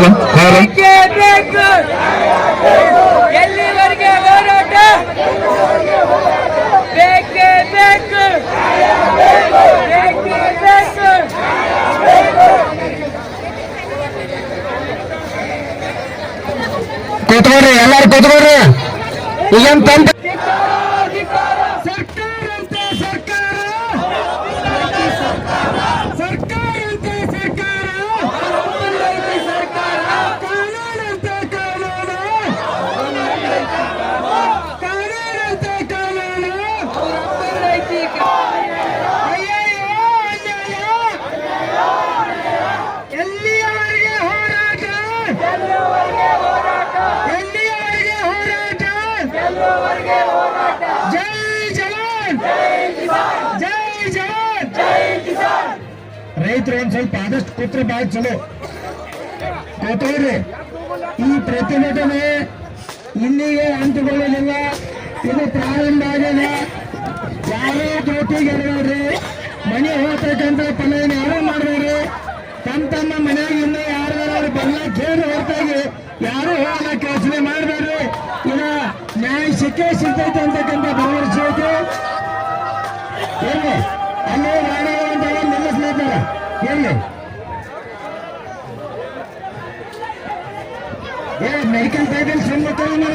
ಬೇಕೇ ಬೇಕು. ಕೂತ್ಕೊಡ್ರಿ ಎಲ್ಲಾರು ಕೂತ್ಕೊಡ್ರಿ ಈಗೇನ್ ತಂದ ಹೋರಾಟ. ಜೈ ಜವಾನ್! ಜೈ ಜವಾನ್! ರೈತರು ಒಂದ್ ಸ್ವಲ್ಪ ಆದಷ್ಟು ಕೂತ್ರೆ ಬಾಯ್ ಚಲೋ. ಕೂತ್ಕೊಳ್ರಿ ಈ ಪ್ರತಿಭಟನೆ ಇಲ್ಲಿಗೆ ಅಂಟುಕೊಳ್ಳಲಿಲ್ಲ ಇದು ಪ್ರಾರಂಭ ಆಗ್ಯದ ಯಾರೂ ಜ್ಯೋತಿಗೆ ಇರಬೇಡ್ರಿ ಮನೆ ಹೋಗ್ತಕ್ಕಂಥ ಪಲಾಯನ ಯಾರು ಮಾಡಬೇಡ್ರಿ ತಮ್ಮ ತಮ್ಮ ಮನೆಯಾಗಿಂದ ಯಾರು ಬಲ್ಲ ಕೇಳಿ ಹೊರತಾಗಿ ಸಿಕ್ಕೇ ಸಿಗ್ತೈತೆ ಅಂತಕ್ಕಂಥ ಭರವಸೆ ಐತೆ ಎಲ್ಲಿ ಅಲ್ಲೇ ರಾಣಿ ಅಂತ ನಿಲ್ಲಿಸ್ಲಿದ್ದಾರೆ ಎಲ್ಲಿ ಏ ಮೆಡಿಕಲ್ ಟೈಬಲ್ ಸುಮ್ಮನೆ